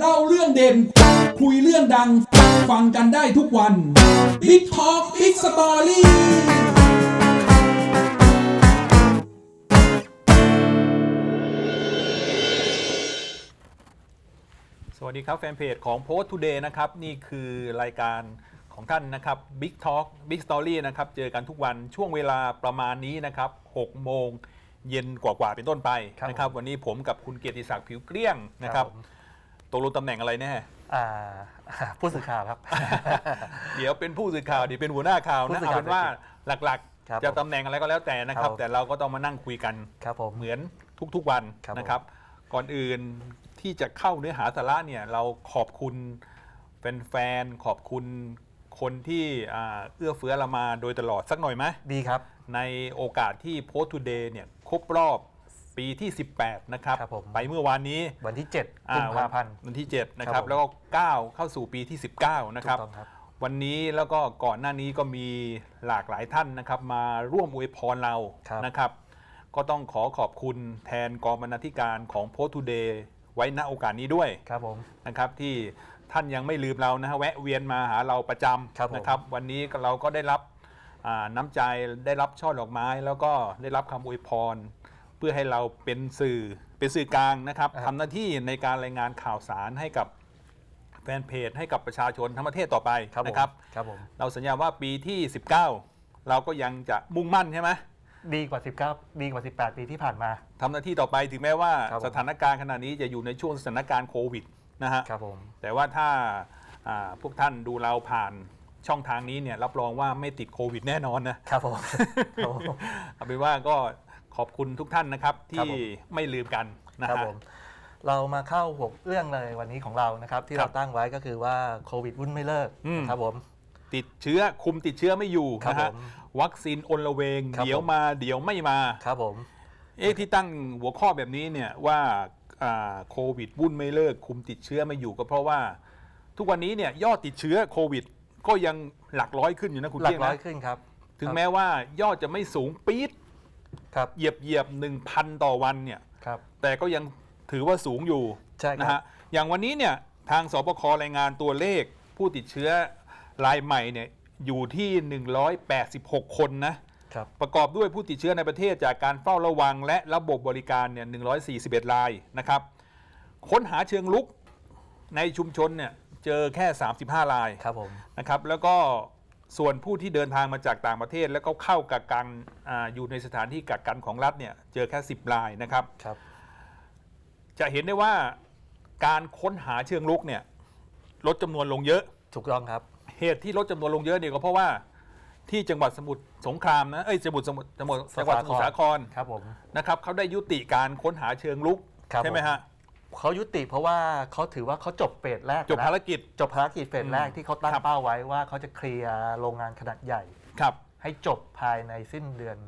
เล่าเรื่องเด่น คุยเรื่องดัง ฟังกันได้ทุกวัน Big Talk Big Story สวัสดีครับแฟนเพจของ Post Today นะครับ นี่คือรายการของท่านนะครับ Big Talk Big Story นะครับ เจอกันทุกวันช่วงเวลาประมาณนี้นะครับ6โมงเย็นกว่าๆเป็นต้นไปครับนะครับ วันนี้ผมกับคุณเกียรติศักดิ์ผิวเกลี้ยงนะครับผม ตกลงตำแหน่งอะไรแน่ อ่าผู้สื่อข่าวครับ เดี๋ยวเป็นผู้สื่อข่าวเดี๋ยวเป็นหัวหน้าข่าวผู้นะสื่อเอาข่าวเป็นว่าหลักครับๆ จะตำแหน่งอะไรก็แล้วแต่นะครับ ครับ แต่เราก็ต้องมานั่งคุยกัน ครับผม เหมือนทุกๆวันครับผม นะครับ ก่อนอื่นที่จะเข้าเนื้อหาสาระเนี่ยเราขอบคุณแฟนๆขอบคุณคนที่อ่าเอื้อเฟื้อเรามาโดยตลอดสักหน่อยไหม ดีครับ ในโอกาสที่ Post Today เนี่ยครบรอบ ปีที่ 18 นะครับ ครับผม ไปเมื่อวานนี้วันที่7อ่ากุมภาพันธ์ วันที่ 7 นะคครัรับบผมแล้วก็ก้าวเข้าสู่ปีที่ 19 นะครับ ถูกต้องครับ วันนี้แล้วก็ก่อนหน้านี้ก็มีหลากหลายท่านนะครับ มาร่วมอวยพรเราครับ นะครับ ก็ต้องขอขอบคุณแทนกองบรรณาธิการของ Post Today ไว้ณโอกาสนี้ด้วย ครับผม นะครับที่ท่านยังไม่ลืมเรานะฮะแวะเวียนมาหาเราประจครับผมำนะครับวันนี้เราก็ได้รับอ่าน้ำใจได้รับช่อดอกไม้ แล้วก็ได้รับคำอวยพร เพื่อให้เราเป็นสื่อเป็นสื่อกลางนะครับทำหน้าที่ในการรายงานข่าวสารให้กับแฟนเพจให้กับประชาชนทั้งประเทศต่อไปครับผมนะครับครับผมเราสัญญาว่าปีที่ 19 เราก็ยังจะมุ่งมั่นใช่ไหมดีกว่า 19 ดีกว่า 18 ปีที่ผ่านมาทำหน้าที่ต่อไปถึงแม้ว่าครับผมสถานการณ์ขณะนี้จะอยู่ในช่วงสถานการณ์โควิดนะฮะครับผมแต่ว่าถ้าอ่าพวกท่านดูเราผ่านช่องทางนี้เนี่ยรับรองว่าไม่ติดโควิดแน่นอนนะครับผมครับผมเอาเป็นว่าก็ ขอบคุณทุกท่านนะครับ ครับที่ผม ไม่ลืมกันนะครับฮะผมเรามาเข้าหกเรื่องเลยวันนี้ของเรานะครับ ที่ครัเราบตั้งไว้ก็คือว่าโควิดวุ่นไม่เลิกอืมครับผม ติดเชื้อคุมติดเชื้อไม่อยู่ครับนะฮะผมวัคซีนอนละเวง ครับ เดี๋ยวผมมาเดี๋ยวไม่มา ครับผม เอ๊ะที่ตั้งหัวข้อแบบนี้เนี่ยว่าอ่าโควิดวุ่นไม่เลิก คุมติดเชื้อไม่อยู่ก็เพราะว่า ทุกวันนี้เนี่ยยอดติดเชื้อโควิด ก็ยังหลักร้อยขึ้นอยู่นะคุณหลัเที่กยงร้อยนะขึ้นครับ ถึงแม้ว่ายอดจะไม่สูงปี๊ด ครับเหยียบเหยียบหนึ่งพันต่อวันเนี่ยครับ แต่ก็ยังถือว่าสูงอยู่ใช่คนะรัฮะบอย่างวันนี้เนี่ยทางสบครายงานตัวเลขผู้ติดเชื้อรายใหม่เนี่ยอยู่ที่ 186 คนนะครับ ประกอบด้วยผู้ติดเชื้อในประเทศจากการเฝ้าระวังและระบบบริการเนี่ย141 รายนะครับ ค้นหาเชิงลุกในชุมชนเนี่ยเจอแค่ 35 ราย ครับผม นะครับแล้วก็ ส่วนผู้ที่เดินทางมาจากต่างประเทศ แล้วก็เข้ากักกันอาอยู่ในสถานที่กักกันของรัฐเนี่ยเจอแค่ 10รายนะครับ ครับ จะเห็นได้ว่าการค้นหาเชิงลุกเนี่ยลดจำนวนลงเยอะ ถูกต้องครับ เหตุที่ลดจำนวนลงเยอะเนี่ยก็เพราะว่าที่จังหวัดสมุทรสงครามนะเอ้ยสมุทรสมุทรจังหวัดจังหวัดสมุทรสาครครับผม นะครับเขาได้ยุติการค้นหาเชิงลุกครับ ใช่ไหมผมฮะ เขายุติเพราะว่าเขาถือว่าเขาจบเฟสแรกจบภารแล้วกิจ จบภารกิจเฟสแรกอืมที่เขาตั้งครับเป้าไว้ว่าเขาจะเคลียร์โรงงานขนาดใหญ่ครับ ให้จบภายในสิ้นเดือน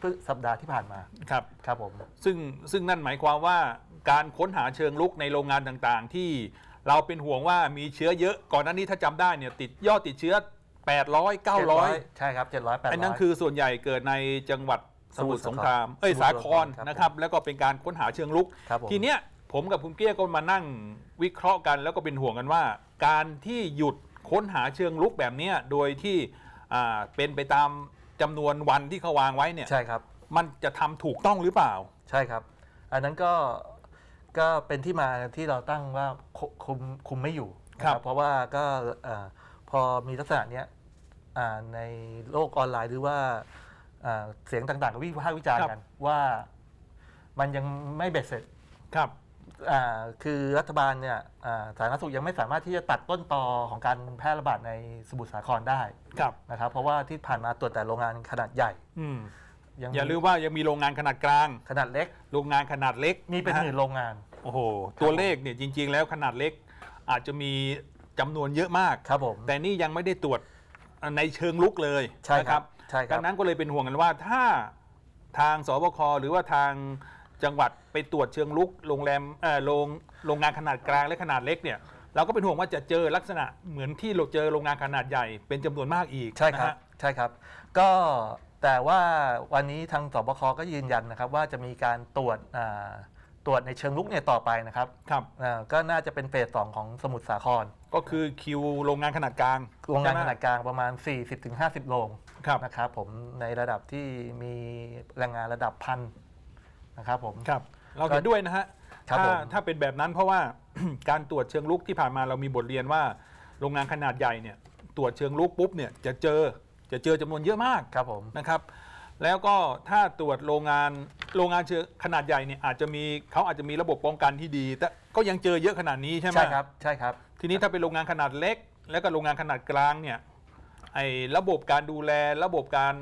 พฤสัปดาห์ที่ผ่านมาครับ ครับผมซึ่งซึ่งนั่นหมายความว่าการค้นหาเชิงลุกในโรงงานต่างๆ ที่เราเป็นห่วงว่ามีเชื้อเยอะก่อนหน้านี้ถ้าจำได้เนี่ยติดยอดติดเชื้อ 800 900ใช่ครับ700 800 อันนั้นคือส่วนใหญ่เกิดในจังหวัดสมุทรสงคราม เอ้ยสมุทรสาสาคครรครับนะครับ แล้วก็เป็นการค้นหาเชิงลุก ครับผม ทีเนี้ย ผมกับคุณเกี้ยก็มานั่งวิเคราะห์กันแล้วก็เป็นห่วงกันว่า การที่หยุดค้นหาเชิงลุกแบบเนี้ยโดยที่อ่าเป็นไปตามจำนวนวันที่เขาวางไว้เนี่ยใช่ครับ มันจะทำถูกต้องหรือเปล่า ใช่ครับ อันนั้นก็ก็เป็นที่มาที่เราตั้งว่าคุคุมคุมไม่อยู่นะครับ เพราะว่าก็เอ่อพอมีลักษณะเนี้ยอ่าในโลกออนไลน์หรือว่าอ่าเสียงต่างๆก็วิพากษ์วิจารณ์กันว่ามันยังไม่เบ็ดเสร็จ ครับ อ่าคือรัฐบาลเนี่ยอ่าสาธารณสุขยังไม่สามารถที่จะตัดต้นตอของการแพร่ระบาดในสมุทรสาครได้ครับ นะครับ เพราะว่าที่ผ่านมาตรวจแต่โรงงานขนาดใหญ่อืมยังอย่าลืมว่ายังมีโรงงานขนาดกลาง ขนาดเล็กโรงงานขนาดเล็กมีเป็นะหฮะมื่นโรงงาน โอ้โหตัวเลขเนี่ยจริง ๆ แล้วขนาดเล็ก อาจจะมีจำนวนเยอะมาก ครับผม แต่นี่ยังไม่ได้ตรวจในเชิงลุกเลยใช่นะครับใช่คดัรับงนั้นก็เลยเป็นห่วงกันว่าถ้าทางสบคหรือว่าทาง จังหวัดไปตรวจเชิงลุกโรงแรมเอ่อโรงโรงงานขนาดกลางและขนาดเล็กเนี่ยเราก็เป็นห่วงว่าจะเจอลักษณะเหมือนที่เราเจอโรงงานขนาดใหญ่ เป็นจำนวนมากอีกใช่ครับนะฮะ ใช่ครับ ก็แต่ว่าวันนี้ทางสบคก็ยืนยันนะครับ ว่าจะมีการตรวจอ่าตรวจในเชิงลุกเนี่ยต่อไปนะครับครับ อ่าก็น่าจะเป็นเฟสสองของสมุทรสาครก็คือคิวโรงงานขนาดกลางโรงงานใช่ขไหมนาดกลางประมาณ 40-50 โรงครับ นะครับผมในระดับที่มีแรงงานระดับพัน นะครับผม ครับ เราเห็นด้วยนะฮะครับถ้าผม ถ้าเป็นแบบนั้นเพราะว่า การตรวจเชิงลุกที่ผ่านมาเรามีบทเรียนว่า โรงงานขนาดใหญ่เนี่ยตรวจเชิงลุกปุ๊บเนี่ยจะเจอจะเจอจำนวนเยอะมาก ครับผม นะครับแล้วก็ถ้าตรวจโรงงานโรงงานเชิงขนาดใหญ่เนี่ยอาจจะมีเขาอาจจะมีระบบป้องกันที่ดี แต่ก็ยังเจอเยอะขนาดนี้ใช่ไหมใช่ครับ ใช่ครับ ทีนี้ถ้าเป็นโรงงานขนาดเล็ก แล้วก็โรงงานขนาดกลางเนี่ยไอ้ระบบการดูแลระบบการ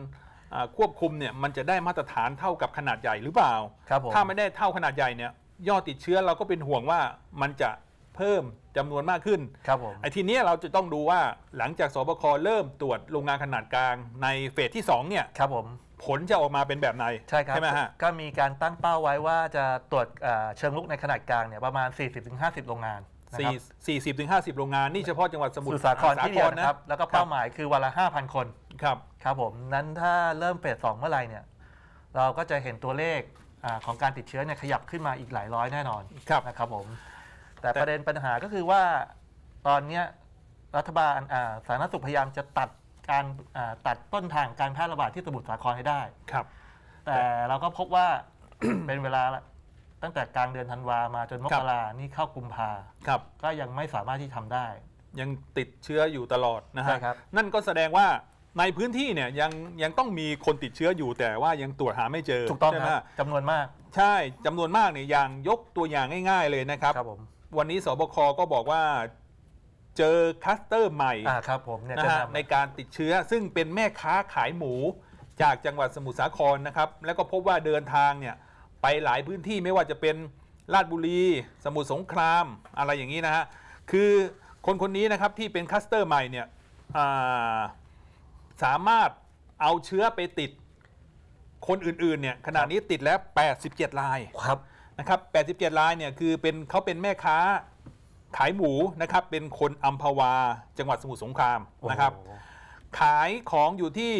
อ่าควบคุมเนี่ยมันจะได้มาตรฐานเท่ากับขนาดใหญ่หรือเปล่า ครับผม ถ้าไม่ได้เท่าขนาดใหญ่เนี่ยยอดติดเชื้อเราก็เป็นห่วงว่ามันจะเพิ่มจำนวนมากขึ้น ครับผม ไอ้ทีเนี้ยเราจะต้องดูว่าหลังจากสบคเริ่มตรวจโรงงานขนาดกลางในเฟสที่2เนี่ยครับผม ผลจะออกมาเป็นแบบไหนใช่ครับ ไหมฮะ ก็มีการตั้งเป้าไว้ว่าจะตรวจเอ่อเชิงลุกในขนาดกลางเนี่ยประมาณ 40-50 โรงงาน นะคสี่รับ สี่สิบถึงห้าสิบโรงงานนี่เฉพาะจังหวัดสสมุมุททรรสาครที่เดียวนะครับ แล้วก็เป้าหมายคือวันละ 5,000 คน ครับ ครับผมนั้นถ้าเริ่มเฟสสองเมื่อไหร่เนี่ย เราก็จะเห็นตัวเลขอาของการติดเชื้อเนี่ยขยับขึ้นมาอีกหลายร้อยแน่นอนครับ นะครับผม แต่แต่ประเด็นปัญหาก็คือว่าตอนเนี้ยรัฐบาลอ่าสาธารณสุขพยายามจะตัดการอ่าตัดต้นทางการแพร่ระบาดที่สมุทรสาครให้ได้ ครับ แต่เราก็พบว่า เป็นเวลา ตั้งแต่กลางเดือนธันวามาจนมครักบรานี่เข้ากุมภาครับ ก็ยังไม่สามารถที่ทำได้ ยังติดเชื้ออยู่ตลอดนะฮะใช่ครับ นั่นก็แสดงว่าในพื้นที่เนี่ยยังยังต้องมีคนติดเชื้ออยู่แต่ว่ายังตรวจหาไม่เจอถูกต้องใช่คไหมรับจำนวนมากใช่จำนวนมากเนี่ยอย่างยกตัวอย่างง่าย ๆ เลยนะครับ ครับผมวันนี้สบคก็บอกว่าเจอคลัสเตอร์ใหม่ อ่าครับผมเนี่ยนะจะฮะนำในการติดเชื้อซึ่งเป็นแม่ค้าขายหมู จากจังหวัดสมุทรสาครนะครับ แล้วก็พบว่าเดินทางเนี่ย ไปหลายพื้นที่ไม่ว่าจะเป็นราชบุรี สมุทรสงครามอะไรอย่างนี้นะฮะคือคนคนนี้นะครับที่เป็นคลัสเตอร์ใหม่เนี่ยอ่าสามารถเอาเชื้อไปติดคนอื่นๆเนี่ยขณะนี้ติดแล้ว 87 รายครับนะครับ 87 รายเนี่ยคือเป็นเขาเป็นแม่ค้าขายหมูนะครับ เป็นคนอัมพวาจังหวัดสมุทรสงครามนะครับโอ้โหขายของอยู่ที่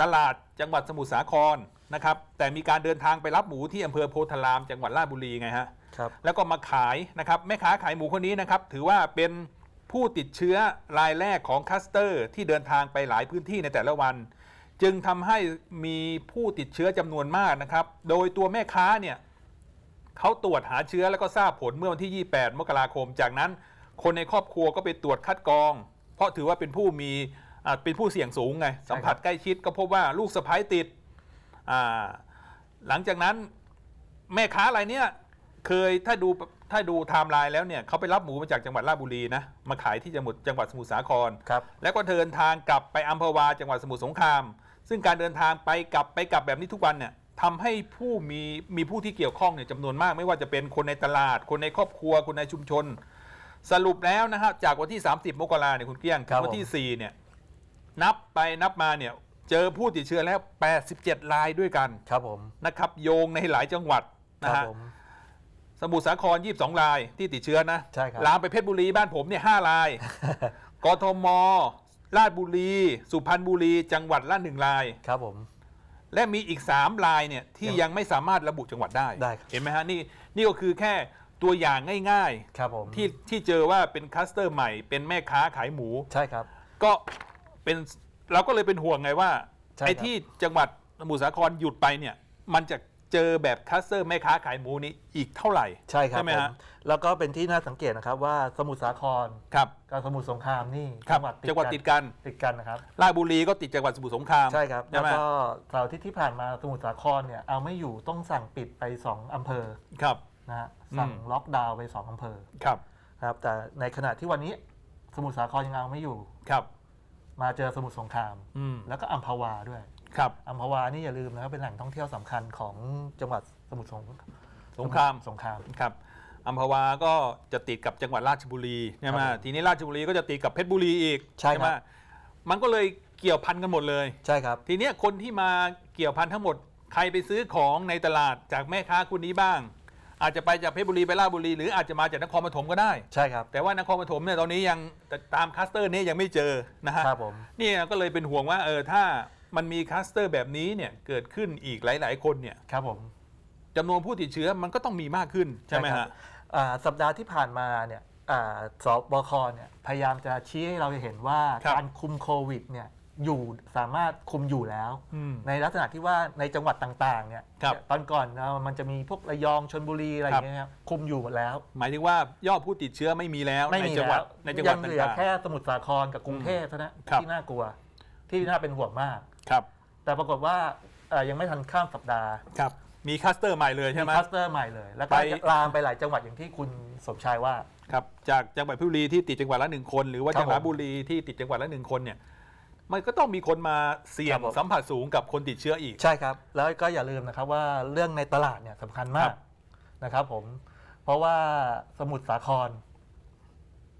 ตลาดจังหวัดสมุทรสาคร นะครับแต่มีการเดินทางไปรับหมูที่อำเภอโพธารามจังหวัดราชบุรีไงฮะครับแล้วก็มาขายนะครับแม่ค้าขายหมูคนนี้นะครับถือว่าเป็นผู้ติดเชื้อรายแรกของคลัสเตอร์ ที่เดินทางไปหลายพื้นที่ในแต่ละวัน จึงทำให้มีผู้ติดเชื้อจำนวนมากนะครับ โดยตัวแม่ค้าเนี่ยเขาตรวจหาเชื้อแล้วก็ทราบผลเมื่อวันที่ 28 มกราคม จากนั้น คนในครอบครัวก็ไปตรวจคัดกรอง เพราะถือว่าเป็นผู้มีอ่าเป็นผู้เสี่ยงสูงไงสัมผัสใกล้ชิดก็พบว่าลูกสะพ้ายติด อ่าหลังจากนั้นแม่ค้ารายเนี้ยเคยถ้าดูถ้าดูไทม์ไลน์แล้วเนี่ยเขาไปรับหมูมาจากจังหวัดราชบุรีนะมาขายที่จังหวัดจังหวัดสมุทรสาคร ครับ แล้วก็เดินทางกลับไปอัมพวาจังหวัดสมุทรสงคราม ซึ่งการเดินทางไปกลับไปกลับแบบนี้ทุกวันเนี่ยทำให้ผู้มีมีผู้ที่เกี่ยวข้องเนี่ยจำนวนมาก ไม่ว่าจะเป็นคนในตลาด คนในครอบครัว คนในชุมชน สรุปแล้วนะฮะจากวันที่ 30 มกราเนี่ยคุณเกี้ยงคถึรับงวันที่4เนี่ยนับไปนับมาเนี่ย เจอผู้ติดเชื้อแล้ว 87 รายด้วยกันครับผมนะครับโยงในหลายจังหวัดคนะรับฮะผมสมุทรสาคร 22 รายที่ติดเชื้อนะใช่ครับลามไปเพชรบุรีบ้านผมเนี่ย5ราย กทม ราชบุรี สุพรรณบุรี จังหวัดละหนึ่งราย ครับผม และมีอีก 3 รายเนี่ยที่ยังยังไม่สามารถระบุจังหวัดได้ได้ครับเห็นไหมฮะนี่นี่ก็คือแค่ตัวอย่างง่ายครับผมๆที่ที่เจอว่าเป็นคลัสเตอร์ใหม่ เป็นแม่ค้าขายหมู ใช่ครับ ก็เป็น เราก็เลยเป็นห่วงไงว่าใช่ครับ ไอ้ที่จังหวัดสมุทรสาครหยุดไปเนี่ย มันจะเจอแบบคลัสเตอร์แม่ค้าขายหมูนี้อีกเท่าไหร่ใช่ครับใช่ไหมผมฮะแล้วก็เป็นที่น่าสังเกตนะครับว่าสมุทรสาครครับกับสมุทรสงครามนี่ครับจังหวัดจังหวัดติติดดกันติดกันนะครับ ราชบุรีก็ติดจังหวัดสมุทรสงคราม ใช่ครับ ใช่แล้วไหม ก็เสาร์อาที่ที่ผ่านมาสมุทรสาครเนี่ยเอาไม่อยู่ต้องสั่งปิดไป 2 อำเภอครับ นะฮะสั่งอืม ล็อกดาวน์ไป 2 อำเภอครับนะครับแต่ในขณะที่วันนี้สมุทรสาครยังเอาไม่อยู่ ครับ มาเจอสมุทรสงคราม อืมแล้วก็อัมพวาด้วยครับ อัมพวานี่อย่าลืมนะครับเป็นแหล่งท่องเที่ยวสำคัญของจังหวัดสมุทรสงสงคราม สงคราม ครับอัมพวาก็จะติดกับจังหวัดราชบุรีใช่ไหมครับผมทีนี้ราชบุรีก็จะติดกับเพชรบุรีอีกใช่ครับ ไหมมันก็เลยเกี่ยวพันกันหมดเลย ใช่ครับ ทีเนี้ยคนที่มาเกี่ยวพันทั้งหมด ใครไปซื้อของในตลาดจากแม่ค้าคนนี้บ้าง อาจจะไปจากเพชรบุรีไปราชบุรี หรืออาจจะมาจากนครปฐมก็ได้ ใช่ครับ แต่ว่านครปฐมเนี่ยตอนนี้ยังตามคลัสเตอร์นี้ยังไม่เจอนะฮะครับผมนี่ก็เลยเป็นห่วงว่าเออถ้ามันมีคลัสเตอร์แบบนี้เนี่ยเกิดขึ้นอีกหลาย ๆ คนเนี่ยครับผมจำนวนผู้ติดเชื้อมันก็ต้องมีมากขึ้นใช่ไหมครัฮะบอ่าสัปดาห์ที่ผ่านมาเนี่ยอ่าสบคเนี่ยพยายามจะชี้ให้เราเห็นว่าครับการคุมโควิดเนี่ย อยู่สามารถคุมอยู่แล้ว อืม ในลักษณะที่ว่าในจังหวัดต่างๆเนี่ยครับตอนก่อนเอ่อมันจะมีพวกระยองชนบุรีอะไรอย่างเงี้ยครับคุมอยู่หมดแล้ว หมายถึงว่ายอดผู้ติดเชื้อไม่มีแล้วไม่ในมีจังหวัแล้ดวในจังหวัดยังเหลือต่าง แค่สมุทรสาครกับกรุงเทพเท่านั้นครับ ที่น่ากลัว ที่น่าเป็นห่วงมาก ๆครับ แต่ปรากฏว่าเอ่อยังไม่ทันข้ามสัปดาห์ครับ มีคลัสเตอร์ใหม่เลยใช่ไหม คลัสเตอร์ใหม่เลย แล้วก็ไป ลามไปหลายจังหวัดอย่างที่คุณสมชายว่า ครับจากจังหวัดเพชรบุรีที่ติดจังหวัดละหนึ่งคน หรือว่าครับจังหวัดผม บุรีที่ติดจังหวัดละหนึ่งคนเนี่ย มันก็ต้องมีคนมาเสี่ยครังบผม สัมผัสสูงกับคนติดเชื้ออีก ใช่ครับ แล้วก็อย่าลืมนะครับว่าเรื่องในตลาดเนี่ยสำคัญมาครักบ นะครับผม เพราะว่าสมุทรสาคร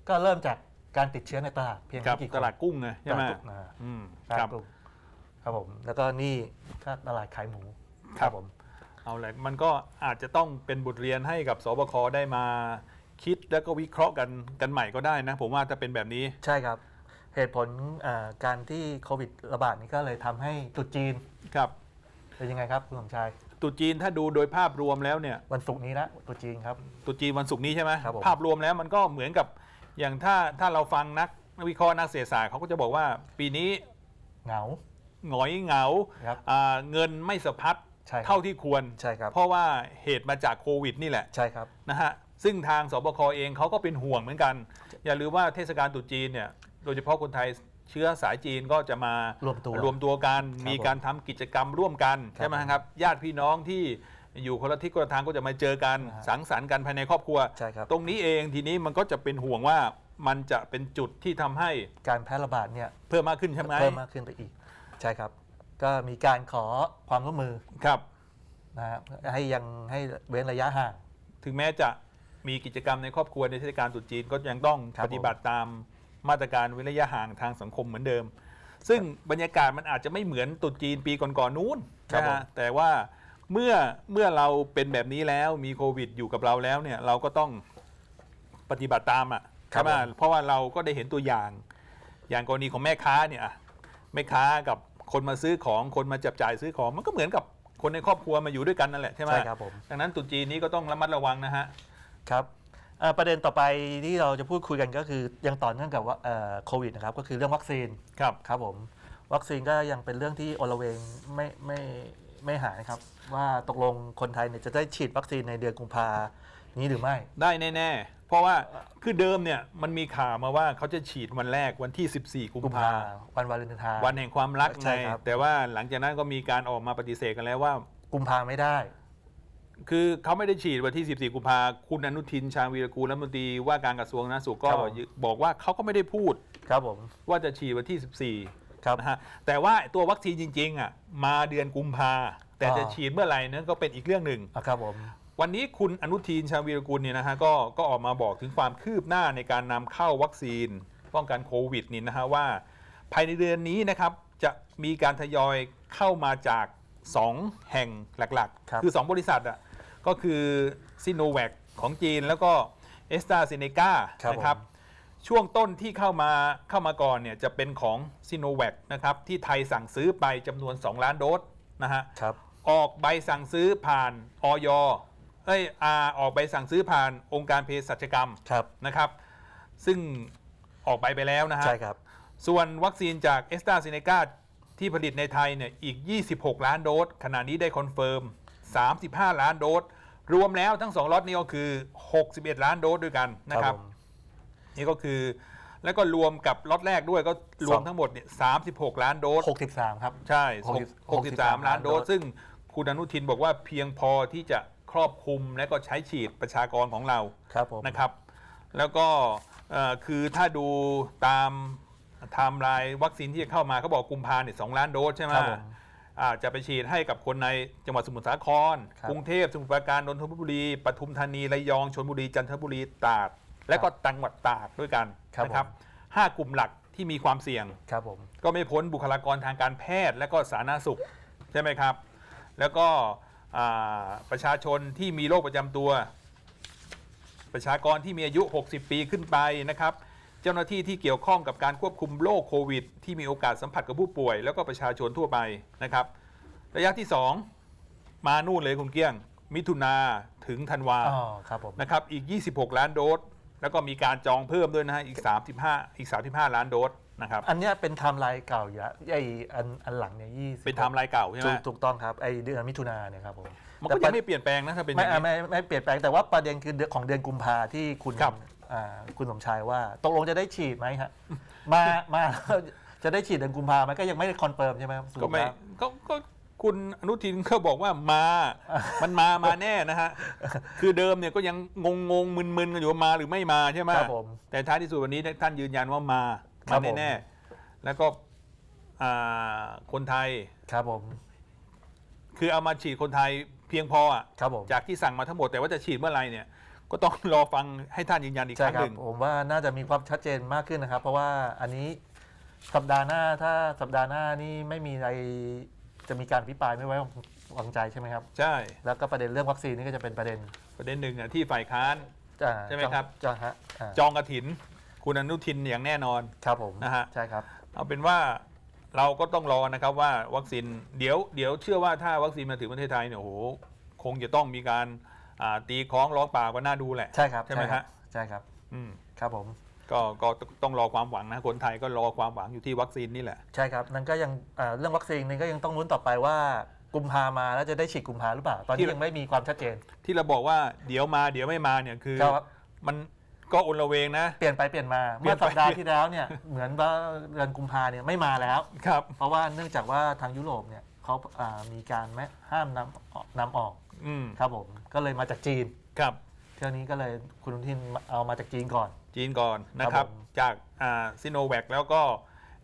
ก็เริ่มจากการติดเชื้อในตลาดเพียงกับไม่กี่คนตลาดกุ้งไงใช่ไหมตลาดกุ้งนะอืมตลาดครับกุ้งครับผม แล้วก็นี่ก็ตลาดขายหมูครับ ผม เอาแหละมันก็อาจจะต้องเป็นบทเรียนให้กับสบคได้มาคิดแล้วก็วิเคราะห์กันกันใหม่ก็ได้นะ ผมว่าจะเป็นแบบนี้ ใช่ครับ เหตุผลเอ่อการที่โควิดระบาดนี้ก็เลยทำให้ตรุษจีนครับเป็นยังไงครับคุณสมชายตรุษจีนถ้าดูโดยภาพรวมแล้วเนี่ยวันศุกร์นี้ละตรุษจีนครับตรุษจีนวันศุกร์นี้ใช่ไหมครับผมภาพรวมแล้วมันก็เหมือนกับอย่างถ้าถ้าเราฟังนักวิเคราะห์นักเศรษฐศาสตร์เขาก็จะบอกว่าปีนี้เหงาหงอยเหงาครับอ่าเงินไม่สะพัดใช่ครับเท่าที่ควรใช่ครับเพราะว่าเหตุมาจากโควิดนี่แหละใช่ครับนะฮะซึ่งทางสบคเองเขาก็เป็นห่วงเหมือนกัน อย่าลืมว่าเทศกาลตรุษจีนเนี่ยโดยเฉพาะคนไทยเชื้อสายจีนก็จะมารวมตัวรวมตัวกันครับมีการทำกิจกรรมร่วมกันครับใช่ไหมครับญาติพี่น้องที่อยู่คนละทิศคนละทางก็จะมาเจอกันอ่าฮะสังสรรค์กันภายในครอบครัว ใช่ครับ ตรงนี้เองทีนี้มันก็จะเป็นห่วงว่ามันจะเป็นจุดที่ทำให้การแพร่ระบาดเนี่ยเพิ่มมากขึ้นใช่ไหมเพิ่มมากขึ้นไปอีก ใช่ครับ ก็มีการขอความร่วมมือครับ นะครับให้ยังให้เว้นระยะห่าง ถึงแม้จะมีกิจกรรมในครอบครัวในเทศกาลตรุษจีนก็ยังต้องครับปฏิบัติตาม มาตรการเว้นระยะห่างทางสังคมเหมือนเดิม ซึ่งบรรยากาศมันอาจจะไม่เหมือนตรุษจีนปีก่อนๆนู้นครับนะผม ฮะแต่ว่าเมื่อเมื่อเราเป็นแบบนี้แล้วมีโควิดอยู่กับเราแล้วเนี่ยเราก็ต้องปฏิบัติตามอะใช่ไหมเพราะว่าเราก็ได้เห็นตัวอย่าง อย่างกรณีของแม่ค้าเนี่ยอะแม่ค้ากับคนมาซื้อของคนมาจับจ่ายซื้อของมันก็เหมือนกับคนในครอบครัวมาอยู่ด้วยกันนั่นแหละใช่ไหมใช่ครับผม ดังนั้นตรุษจีนนี้ก็ต้องระมัดระวังนะฮะ ครับ เอ่อประเด็นต่อไปที่เราจะพูดคุยกันก็คือยังต่อเนื่องกับว่าเอ่อโควิดนะครับก็คือเรื่องวัคซีนครับครับผมวัคซีนก็ยังเป็นเรื่องที่โอลเวงไม่ไม่ไม่หายครับว่าตกลงคนไทยเนี่ยจะได้ฉีดวัคซีนในเดือนกุมภานี้หรือไม่ ได้แน่ๆ เพราะว่าคือเดิมเนี่ยมันมีข่าวมาว่าเขาจะฉีดวันแรกวันที่ 14 กุมกุมภาภาวันวาเลนไทน์ วันแห่งความรักใช่ไงครับ แต่ว่าหลังจากนั้นก็มีการออกมาปฏิเสธกันแล้วว่า กุมภาไม่ได้ คือเขาไม่ได้ฉีดวันที่ 14 กุมภาคุณอนุทินชาญวีรกูลรัฐมนตรีว่าการกระทรวงสาธารณสุขก็ครับผม บอกว่าเขาก็ไม่ได้พูดครับผม ว่าจะฉีดวันที่ ครับ 14นะฮะแต่ว่าตัววัคซีนจริงๆอะมาเดือนกุมภาแต่จะอ่า ฉีดเมื่อไหร่นั้นก็เป็นอีกเรื่องหนึ่ง อะครับผม วันนี้คุณอนุทินชาญวีรกุลเนี่ยนะฮะก็ก็ออกมาบอกถึงความคืบหน้าในการนำเข้าวัคซีน ป้องกันโควิดนี่นะฮะว่า ภายในเดือนนี้นะครับจะมีการทยอยเข้ามาจาก 2 แห่งหลักครับ ๆ คือ 2 บริษัทอะ ก็คือซิโนแวคของจีนแล้วก็เอสตาเซเนกาครับนะครับผม ช่วงต้นที่เข้ามาเข้ามาก่อนเนี่ยจะเป็นของซิโนแวคนะครับที่ไทยสั่งซื้อไปจำนวน 2 ล้านโดสนะฮะ ครับ ออกใบสั่งซื้อผ่านออยเอ้ยอาออกใบสั่งซื้อผ่านองค์การเภสัชกรรมครับ นะครับ ซึ่งออกใบไปแล้วนะฮะ ใช่ครับ ส่วนวัคซีนจากเอสตราเซเนกาที่ผลิตในไทยเนี่ยอีก 26 ล้านโดสขณะนี้ได้คอนเฟิร์ม 35 ล้านโดส รวมแล้วทั้ง2ล็อตนี้ก็คือ 61 ล้านโดสด้วยกันนะครับ ผม นี่ก็คือ แล้วก็รวมกับล็อตแรกด้วยก็รวมสองทั้งหมดเนี่ย36 ล้านโดส 63 ครับ ใช่60 63ล้านโดสล้านโดส ซึ่งคุณอนุทินบอกว่าเพียงพอที่จะครอบคลุมและก็ใช้ฉีดประชากรของเรา ครับผม นะครับ แล้วก็เอ่อคือถ้าดูตามไทม์ไลน์วัคซีนที่จะเข้ามาเขาบอกกุมภาเนี่ยสล้านโดสใช่ไหมครับผม อ่าจะไปฉีดให้กับคนในจังหวัดสมุทรสาคร ครับ กรุงเทพสมุทรปราการนนทบุรีปทุมธานีระยองชลบุรีจันทบุรีตราดและก็จังหวัดตากด้วยกันครับนะครับผม ห้ากลุ่มหลักที่มีความเสี่ยง ครับผม ก็ไม่พ้นบุคลากรทางการแพทย์และก็สาธารณสุขใช่ไหมครับ แล้วก็อ่าประชาชนที่มีโรคประจำตัว ประชากรที่มีอายุ 60 ปีขึ้นไปนะครับ เจ้าหน้าที่ที่เกี่ยวข้องกับการควบคุมโรคโควิด ที่มีโอกาสสัมผัสกับผู้ป่วย แล้วก็ประชาชนทั่วไปนะครับ ระยะที่ 2 มานู่นเลยคุณเกี้ยง มิถุนาถึงธันวาอ๋อครับผมนะครับอีก 26 ล้านโดสแล้วก็มีการจองเพิ่มด้วยนะฮะอีก 35 อีก 35 ล้านโดสนะครับอันเนี้ยเป็นไทม์ไลน์เก่าอยู่แล้วไออันอันหลังเนี่ยยี่สิบเป็นไทม์ไลน์เก่าใช่ไหมถูกถูกต้องครับไอเดือนมิถุนาเนี่ยครับผม มันก็ยังไม่เปลี่ยนแปลงนะถ้าเป็นอไม่ย่างอะนี้ไม่ไม่เปลี่ยนแปลงแต่ว่าประเด็นคือเดือนของเดือนกุมภาที่คุณครับ อ่าคุณสมชายว่าตกลงจะได้ฉีดไหมฮะมามาแล้วจะได้ฉีดเดือนกุมภาไหมก็ยังไม่ได้คอนเฟิร์มใช่ไหมครับสรุก็ปไม่แล้ว ก็ก็คุณอนุทินเขาบอกว่ามา มันมามาแน่นะฮะ คือเดิมเนี่ยก็ยังงงงๆมึนๆกันอยู่ว่ามาหรือไม่มาใช่ไหมครับผมแต่ท้ายที่สุดวันนี้ท่านยืนยันว่ามาครัมาบผม แน่ๆแล้วก็อ่าคนไทย ครับผม คือเอามาฉีดคนไทย เพียงพออะครับผมจากที่สั่งมาทั้งหมดแต่ว่าจะฉีดเมื่อไหร่เนี่ยก็ต้องรอฟังให้ท่านยืนยันอีกคใช่รั้งครัหบนึ่ง ผมว่าน่าจะมีความชัดเจนมากขึ้นนะครับ เพราะว่าอันนี้สัปดาห์หน้าถ้าสัปดาห์หน้านี่ไม่มีอะไรจะมีการพิปรายไม่ไว้วางใจใช่ไหมครับ ใช่ แล้วก็ประเด็นเรื่องวัคซีนนี่ก็จะเป็นประเด็นประเด็นหนึ่งอะที่ฝ่ายค้าน อ่าใช่ไหมครับ จ้าฮะอ่าจองกระถิน คุณอนุทินอย่างแน่นอน ครับผมนะฮะ ใช่ครับ เอาเป็นว่า เราก็ต้องรอนะครับว่าวัคซีนเดี๋ยวเดี๋ยวเชื่อว่าถ้าวัคซีนมาถึงประเทศไทยเนี่ยโอ้โหคงจะต้องมีการอ่าตีคล้องร้องเปล่าก็น่าดูแหละ ใช่ครับใช่ไหมครับฮะ ใช่ครับอืมครับผม ก็ก็ต้องรอความหวังนะคนไทยก็รอความหวังอยู่ที่วัคซีนนี่แหละ ใช่ครับนั่นก็ยังอ่าเรื่องวัคซีนนี่ก็ยังต้องลุ้นต่อไปว่ากุมภามาแล้วจะได้ฉีดกุมภาหรือเปล่า ตอนนี้ที่ ยังไม่มีความชัดเจน ที่เราบอกว่าเดี๋ยวมาเดี๋ยวไม่มาเนี่ยคือ ครับ มัน ก็อนละเวงนะ เปลี่ยนไปเปลี่ยนมา เปลี่เมื่ยอนไป สัปดาห์ที่แล้วเนี่ย เหมือนว่าเดือนกุมภาเนี่ยไม่มาแล้ว ครับ เพราะว่าเนื่องจากว่าทางยุโรปเนี่ยเขาอ่ามีการไม่ห้ามนำออกนำออกอืมครับผมก็เลยมาจากจีน ครับ เที่ยวนี้ก็เลยคุณอนุทินเอามาจากจีนก่อน จีนก่อนนะคครัรับบผมจากอ่าซิโนแวคแล้วก็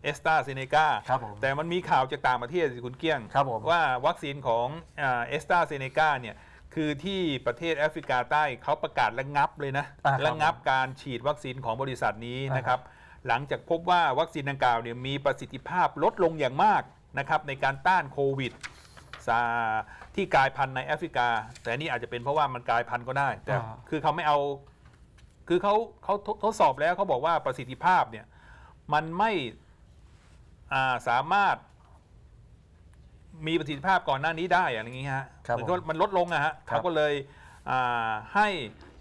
เอสตราเซเนกาครับผมแต่มันมีข่าวจากต่างประเทศสิคุณเกี้ยง ครับผมว่าวัคซีนของเอสตราเซเนกาเนี่ย คือที่ประเทศแอฟริกาใต้เขาประกาศระงับเลยนะอ่าครับ ระงับการฉีดวัคซีนของบริษัทนี้อ่าฮะนะครับ หลังจากพบว่าวัคซีนดังกล่าวเนี่ยมีประสิทธิภาพลดลงอย่างมากนะครับในการต้านโควิดซาที่กลายพันธุ์ในแอฟริกา แต่นี่อาจจะเป็นเพราะว่ามันกลายพันธุ์ก็ได้แต่อ่า คือเขาไม่เอา คือเขาเขาทดทดสอบแล้วเขาบอกว่าประสิทธิภาพเนี่ยมันไม่อ่าสามารถ มีประสิทธิภาพก่อนหน้านี้ได้อะไรอย่างนี้ฮะครับเหมือนผมก็มันลดลงอะฮะครับ เขาก็เลยอ่าให้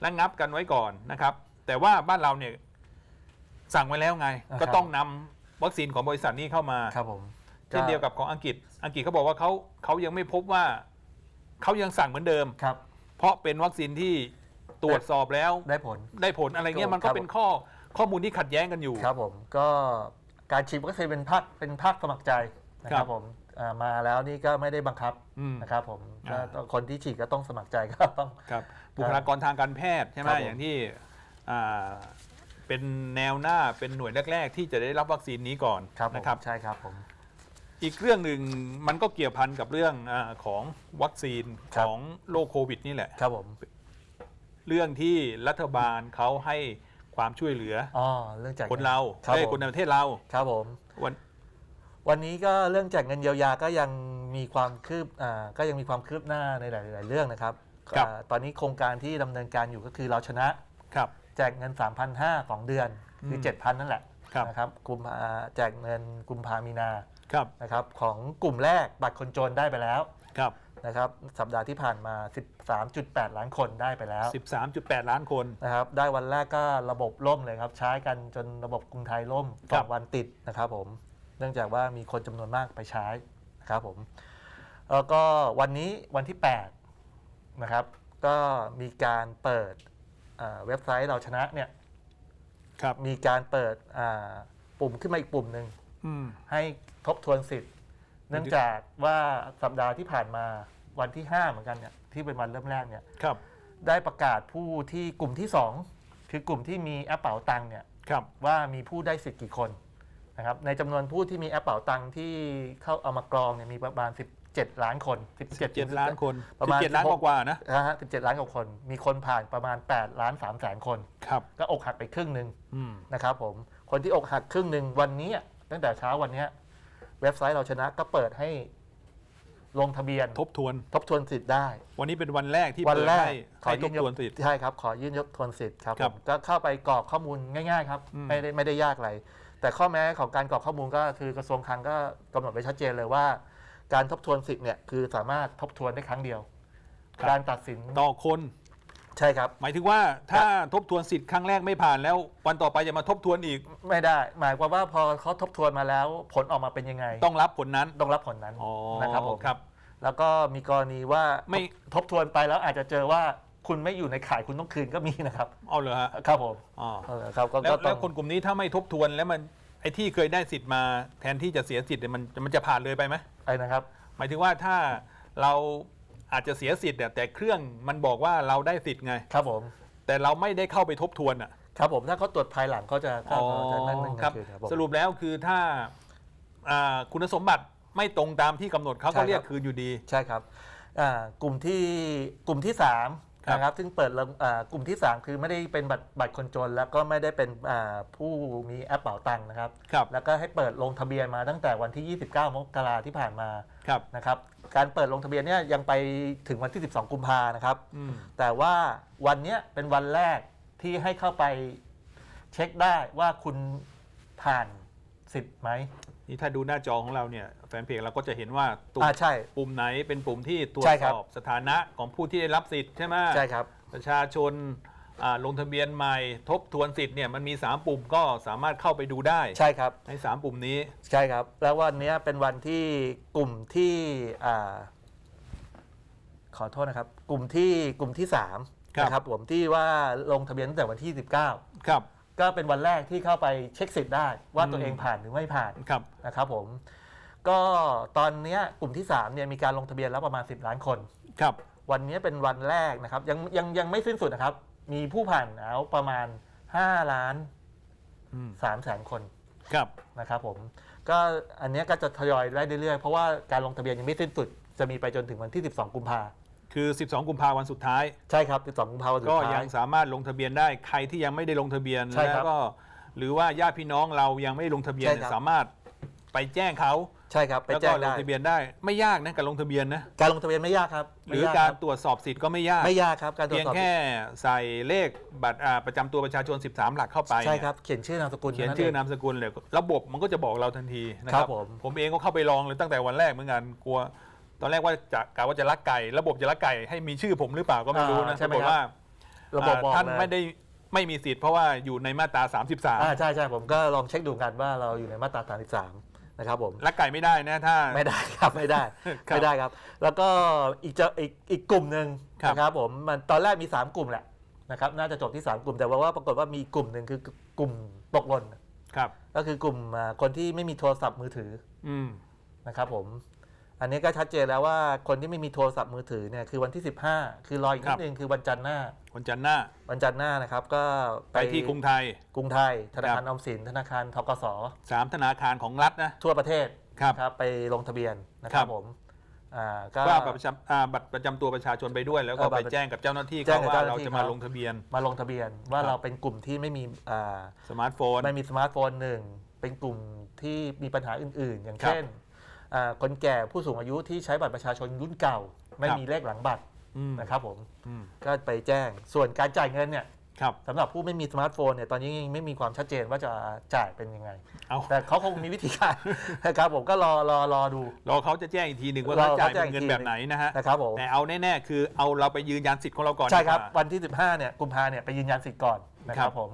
ระงับกันไว้ก่อนนะครับ แต่ว่าบ้านเราเนี่ยสั่งไว้แล้วไง อ่าก็ครับต้องนำวัคซีนของบริษัทนี้เข้ามา ครับผมเช่นเดียวกับของอังกฤษ อังกฤษเขาบอกว่าเขาเขายังไม่พบว่าเขายังสั่งเหมือนเดิม ครับ เพราะเป็นวัคซีนที่ตรวจสอบแล้วได้ผล ได้ผลอะไรเงี้ยมันก็ครับเป็นข้อข้อมูลที่ขัดแย้งกันอยู่ ครับผมก็การฉีดวัคซีนเป็นภาคเป็นภาคสมัครใจนะคครัรับบผม อ่ามาแล้วนี่ก็ไม่ได้บังคับอืม นะครับผมอ่าก็คนที่ฉีดก็ต้องสมัครใจก็ต้อง ครับบุคลากรทางการแพทย์ใช่ไหมครับผม อย่างที่อ่าเป็นแนวหน้าเป็นหน่วยแรก ๆ ที่จะได้รับวัคซีนนี้ก่อนครับผมนะครับ ใช่ครับผม อีกเรื่องหนึ่งมันก็เกี่ยวพันกับเรื่องอาของวัคซีนครัขบ องโรคโควิดนี่แหละ ครับผมเรื่องที่รัฐบาลเขาให้ความช่วยเหลืออ๋อเรื่องแจกคนเราครับให้ผมคนในประเทศเรา ครับผม วัน วันนี้ก็เรื่องแจกเงินเยียวยาก็ยังมีความคืบอ่าก็ยังมีความคืบหน้าในหลาย ๆ เรื่องนะครับครับ อ่าตอนนี้โครงการที่ดำเนินการอยู่ก็คือเราชนะครับ แจกเงิน 3,500สองเดือน คือ อืม7,000 นั่นแหละครับ นะครับกุมภาแจกเงินกุมภามีนาครับนะครับของกลุ่มแรกบัตรคนจนได้ไปแล้วครับนะครับสัปดาห์ที่ผ่านมา 13.8 ล้านคนได้ไปแล้ว 13.8 ล้านคน นะครับได้วันแรกก็ระบบล่มเลยครับ ใช้กันจนระบบกรุงไทยล่มคสรัอบ งวันติดนะครับผมเนื่องจากว่ามีคนจำนวนมากไปใช้นะครับผมแล้วก็วันนี้วันที่ 8 นะครับ ก็มีการเปิดอ่าเว็บไซต์เราชนะเนี่ยครับมีการเปิดอ่าปุ่มขึ้นมาอีกปุ่มหนึ่งอืมให้ทบทวนสิทธิ์ เนื่องจากว่าสัปดาห์ที่ผ่านมาวันที่ 5 เหมือนกันเนี่ยที่เป็นวันเริ่มแรกเนี่ยครับได้ประกาศผู้ที่กลุ่มที่ 2 คือกลุ่มที่มีแอปเป๋าตังค์เนี่ยครับว่ามีผู้ได้สิทธิ์กี่คน นะครับในจำนวนผู้ที่มีแอปเป๋าตังค์ที่เข้าเอามากรองเนี่ยมีประมาณ 17 ล้านคน 17 7ล้านคนประมาณ17ล้าน16กว่าๆนะนะฮะ17 ล้านกว่าคน มีคนผ่านประมาณ 8 ล้าน3แสนคน ครับก็อกหักไปครึ่งหนึ่งอืมนะครับผมคนที่อกหักครึ่งหนึ่งวันนี้ตั้งแต่เช้าวันเนี้ยเว็บไซต์เราชนะก็เปิดให้ลงทะเบียนทบทวนทบทวนสิทธิ์ได้ วันนี้เป็นวันแรกที่วันเปิดแรกให้ให้ทบทวนสิทธิ์ใช่ครับ ขอยื่นยกทวนสิทธิ์ครับครับผมก็เข้าไปกรอกข้อมูลง่าย ๆ ครับอืมไม่ได้ไม่ได้ยากอะไร แต่ข้อแม้ของการกรอกข้อมูลก็คือกระทรวงคลังก็กำหนดไว้ชัดเจนเลยว่า การทบทวนสิทธิ์เนี่ยคือสามารถทบทวนได้ครั้งเดียว ครับ การตัดสินต่อคน ใช่ครับ หมายถึงว่าถ้าทบทวนสิทธิ์ครั้งแรกไม่ผ่านแล้ว วันต่อไปจะมาทบทวนอีกไม่ได้ หมายความว่าพอเขาทบทวนมาแล้ว ผลออกมาเป็นยังไงต้องรับผลนั้นต้องรับผลนั้นอ๋อนะครับผม ครับ แล้วก็มีกรณีว่าไม่ ทบทวนไปแล้วอาจจะเจอว่า คุณไม่อยู่ในข่ายคุณต้องคืนก็มีนะครับ เอาเลยฮะครับผมอ๋อเออครับก็แล้วก็ต้แล้อวงคนกลุ่มนี้ถ้าไม่ทบทวนแล้วมันไอ้ที่เคยได้สิทธิ์มาแทนที่จะเสียสิทธิ์เนี่ยมันมันจะผ่านเลยไปไหมไอ้นะครับ หมายถึงว่าถ้าเราอาจจะเสียสิทธิ์เนี่ยแต่เครื่องมันบอกว่าเราได้สิทธิ์ไง ครับผมแต่เราไม่ได้เข้าไปทบทวนอะครับผมถ้าเขาตรวจภายหลังเขาจะก็จะนั่นนั่นครับ คือครับผม สรุปแล้วคือถ้าอ่าคุณสมบัติไม่ตรงตามที่กำหนดเขาใช่ครัก็บ เรียกคืนอยู่ดี ใช่ครับอ่ากลุ่มที่กลุ่มที่3 ครับนะครับซึ่งเปิดลงอ่ากลุ่มที่ 3 คือไม่ได้เป็นบัตรบัตรคนจน แล้วก็ไม่ได้เป็นอ่าผู้มีแอปเป๋าตังค์นะครับ ครับแล้วก็ให้เปิดลงทะเบียนมาตั้งแต่วันที่ 29 มกราที่ผ่านมาครับนะครับ การเปิดลงทะเบียนเนี่ยยังไปถึงวันที่ 12 กุมภานะครับ อืมแต่ว่าวันเนี้ยเป็นวันแรกที่ให้เข้าไปเช็คได้ว่าคุณผ่านสิทธิ์ไหม นี่ถ้าดูหน้าจอของเราเนี่ยแฟนเพจเราก็จะเห็นว่าตุ่มอ่าใช่ปุ่มไหนเป็นปุ่มที่ตรวจใช่คสรับอบสถานะของผู้ที่ได้รับสิทธิ์ใช่ไหมใช่ครับ ประชาชนอ่าลงทะเบียนใหม่ทบทวนสิทธิ์เนี่ยมันมี 3 ปุ่มก็สามารถเข้าไปดูได้ใช่ครับ ใน3ปุ่มนี้ ใช่ครับ แล้ววันเนี้ยเป็นวันที่กลุ่มที่อ่าขอโทษนะครับ กลุ่มที่กลุ่มที่3ครับ นะครับผมที่ว่าลงทะเบียนตั้งแต่วันที่ 19 ครับ ก็เป็นวันแรกที่เข้าไปเช็คสิทธิ์ได้ว่าอืมตัวเองผ่านหรือไม่ผ่านครับนะครับผม ก็ตอนเนี้ยกลุ่มที่3เนี่ยมีการลงทะเบียนแล้วประมาณ 10 ล้านคน ครับ วันนี้เป็นวันแรกนะครับ ยังยังยังไม่สิ้นสุดนะครับ มีผู้ผ่านแล้วประมาณ 5 ล้านอืม3แสนคนครับนะครับผมก็อันเนี้ยก็จะทยอยได้เรื่อยๆ เพราะว่าการลงทะเบียนยังไม่สิ้นสุด จะมีไปจนถึงวันที่ 12 กุมภา คือ 12 กุมภาวันสุดท้าย ใช่ครับ12กุมภาพันธ์สุดก็ท้ายัยงสามารถลงทะเบียนได้ใครที่ยังไม่ได้ลงทะเบียนใช่ครัแล้บวก็หรือว่าญาติพี่น้องเรายังไม่ลงทะเบียนใช่เนี่ยครับ สามารถไปแจ้งเขาใช่ครับไปแล้วแจ้ก็งลได้งทะเบียนได้ไม่ยากนะการลงทะเบียนนะการลงทะเบียนไม่ยากครับหรือไม่ยการคบตรวจสอบสิทธิ์ก็ไม่ยาก ไม่ยากครับการตรวเพีจยงสอบแค่ใส่เลขบัตรอ่าประจำตัวประชาชน 13 หลักเข้าไปใช่เนี่ยครับเขียนชื่อนามสกุลเขียนท่ชื่อเงนามสกุลเลยระบบมันก็จะบอกเราทันทีนะคครัรับบผม ผมเองก็เข้าไปลองเลยตั้งแต่วันแรกเหมือนกันกลัว ตอนแรกว่าจะกะว่าจะลักไก่ ระบบจะลักไก่ให้มีชื่อผมหรือเปล่าก็ไม่รู้นะอ่าใช่ไหมปรากฏว่าระบบบอกท่านเลยไม่ได้ไม่มีสิทธิ์เพราะว่าอยู่ในมาตรา อ่า33ใช่ใช่ผมก็ลองเช็คดูกันว่าเราอยู่ในมาตรา33นะครับผม ลักไก่ไม่ได้นะถ้า ไม่ได้ครับไม่ได้ครับไม่ได้ครับ แล้วก็อีกจะอีกอีกกลุ่มหนึ่งครับ นะครับผมมันตอนแรกมี 3 กลุ่มแหละนะครับน่าจะจบที่ 3 กลุ่มแต่ว่าว่าปรากฏว่ามีกลุ่มหนึ่งคือกลุ่มตกหล่นครับ ก็คือกลุ่มอ่าคนที่ไม่มีโทรศัพท์มือถืออืมนะครับผม อันนี้ก็ชัดเจนแล้วว่าคนที่ไม่มีโทรศัพท์มือถือเนี่ยคือวันที่ 15 คือรออีกคนิรับดนึงคือวันจันทร์หน้า วันจันทร์หน้า วันจันทร์หน้านะครับก็ไปที่กรุงไทย กรุงไทย ธนาครัคารบออมสิน ธนาคารทกส3ธนาคารของรัฐนะทั่วประเทศครับครับไปลงทะเบียนนะคครัรับบผมอ่าก็ก็เอาบัตรประจำอ่าบัตรประจำตัวประชาชนไปด้วย แล้วก็เอาบัไปตรแจ้งกับเจ้าหน้าที่แจ้เขางกับว่าเจ้าหน้าเราที่จะมาเขาลงทะเบียน มาลงทะเบียนว่าครับเราเป็นกลุ่มที่ไม่มีอ่าสมาร์ทโฟน ไม่มีสมาร์ทโฟนหนึ่งเป็นกลุ่มที่มีปัญหาอื่น ๆ อย่างครับเช่นอ่า คนแก่ผู้สูงอายุที่ใช้บัตรประชาชนรุ่นเก่า ไม่ครับมีเลขหลังบัตรอืมนะครับผมอืมก็ไปแจ้งส่วนการจ่ายเงินเนี่ยครับสำหรับผู้ไม่มีสมาร์ทโฟนเนี่ยตอนนี้ยังไม่มีความชัดเจนว่าจะจ่ายเป็นยังไงเอาแต่เขาคงมีวิธีการนะครับผมก็รอรอรอดู รอเขาจะแจ้งอีกทีหนึ่งว่าเราเขาจ่ายเขาแจ้งเป็นเงินอีกทีแบบไหนนะฮะนะครับผมแต่เอาแน่ๆคือเอาเราไปยืนยันสิทธิ์ของเราก่อนใช่ครับดีกว่าวันที่ 15เนี่ยกุมภาเนี่ยไปยืนยันสิทธิ์ก่อนนะคครัรับบผม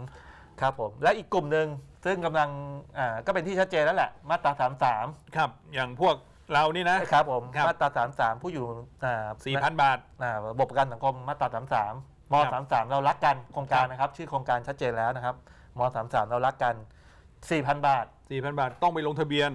ครับผมและอีกกลุ่มหนึ่ง ซึ่งกำลังอ่าก็เป็นที่ชัดเจนแล้วแหละ มาตรา 33ครับ อย่างพวกเรานี่นะ นะครับผมครับ มาตรา 33 ผู้อยู่อ่า4,000บาท อ่าระบบประกันสังคมมาตรา 33มครับ33 เรารักกันโครงการครับ นะครับ ชื่อโครงการชัดเจนแล้วนะครับม33 เรารักกัน 4,000 บาท4,000บาทต้องไปลงทะเบียน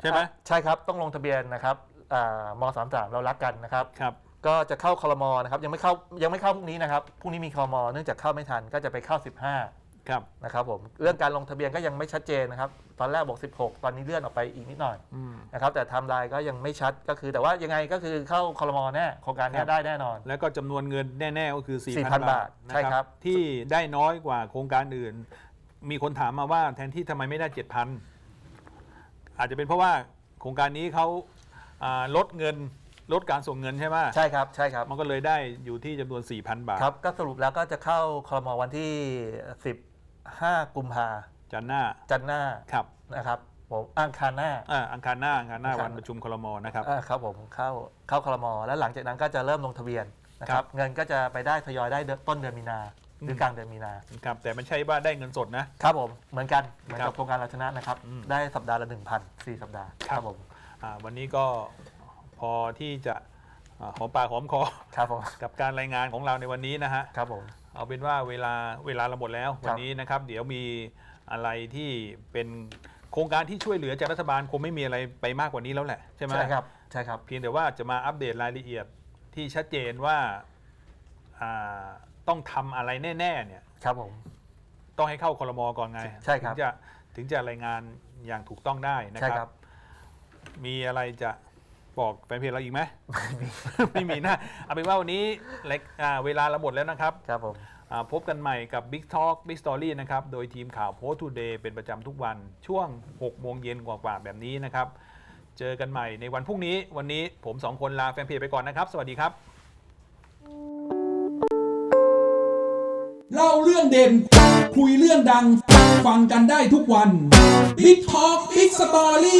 ใช่ไหมครับใช่ครับ ต้องลงทะเบียนนะครับอ่าม33 เรารักกันนะครับ ครับ ก็จะเข้าคลมนะครับ ยังไม่เข้า ยังไม่เข้าพรุ่งนี้นะครับ พรุ่งนี้มีคลมเนื่องจากเข้าไม่ทัน ก็จะไปเข้า 15 ครับนะครับผมเรื่องการลงทะเบียนก็ยังไม่ชัดเจนนะครับ ตอนแรกบอก 16 ตอนนี้เลื่อนออกไปอีกนิดหน่อยอืม นะครับแต่ไทม์ไลน์ก็ยังไม่ชัดก็คือ แต่ว่ายังไงก็คือเข้าคลมแน่โครงการคเนี้รัยบ ได้แน่นอน แล้วก็จำนวนเงินแน่ ๆ ก็คือ 4,000 4,000บาบาททนะใช่ครับ ที่ได้น้อยกว่าโครงการอื่น มีคนถามมาว่าแทนที่ทำไมไม่ได้ 7,000 อาจจะเป็นเพราะว่าโครงการนี้เขาอ่าลดเงินลดการส่งเงินใช่ไหมใช่ครับใช่ครับ มันก็เลยได้อยู่ที่จำนวน 4,000 บาท ครับก็สรุปแล้วก็จะเข้าคลมวันที่ 15กุมภาจันทร์หน้าจันทร์หน้าครับนะครับผมอังคารหน้าอ่าอังคารหน้าอังคารหน้าครับวันประชุมคลมนะครับอ่าครับผมเข้าเข้าคลมแล้วหลังจากนั้นก็จะเริ่มลงทะเบียนนะคครัรับบเงินก็จะไปได้ทยอยได้เดือนต้นเดือนมีนาหรือมกลางเดือนมีนาครับแต่ไม่ใช่ว่าได้เงินสดนะครับผมเหมือนกันเหมือนครักับบโครงการเราชนะนะครับอืมได้สัปดาห์ละหนึ่งพันสี่สัปดาห์ครับผมอ่าวันนี้ก็พอที่จะอ่าหอมปากหอมคอครับผมกับการรายงานของเราในวันนี้นะฮะครับผม เอาเป็นว่าเวลาเวลาเราหมดแล้วครับวันนี้นะครับ เดี๋ยวมีอะไรที่เป็นโครงการที่ช่วยเหลือจากรัฐบาลคงไม่มีอะไรไปมากกว่านี้แล้วแหละใช่ไหมใช่ครับใช่ครับ เพียงแต่ว่าจะมาอัปเดตรายละเอียดที่ชัดเจนว่าอ่าต้องทำอะไรแน่ ๆ เนี่ย ครับผม ต้องให้เข้าคลมก่อนไง ใช่ครับ ถึงจะถึงจะรายงานอย่างถูกต้องได้นะใช่คครัรับบมีอะไรจะ บอกแฟนเพจเราอีกไหม ไม่มีนะเอาเป็นว่าวันนี้เล็กอ่าเวลาเราหมดแล้วนะครับ ครับผม อ่าพบกันใหม่กับ Big Talk Big Story นะครับ โดยทีมข่าว Post Today เป็นประจำทุกวันช่วง 6 โมงเย็นกว่าๆแบบนี้นะครับ เจอกันใหม่ในวันพรุ่งนี้ วันนี้ผมสองคนลาแฟนเพจไปก่อนนะครับ สวัสดีครับ เล่าเรื่องเด่น คุยเรื่องดัง ฟังกันได้ทุกวัน Big Talk Big Story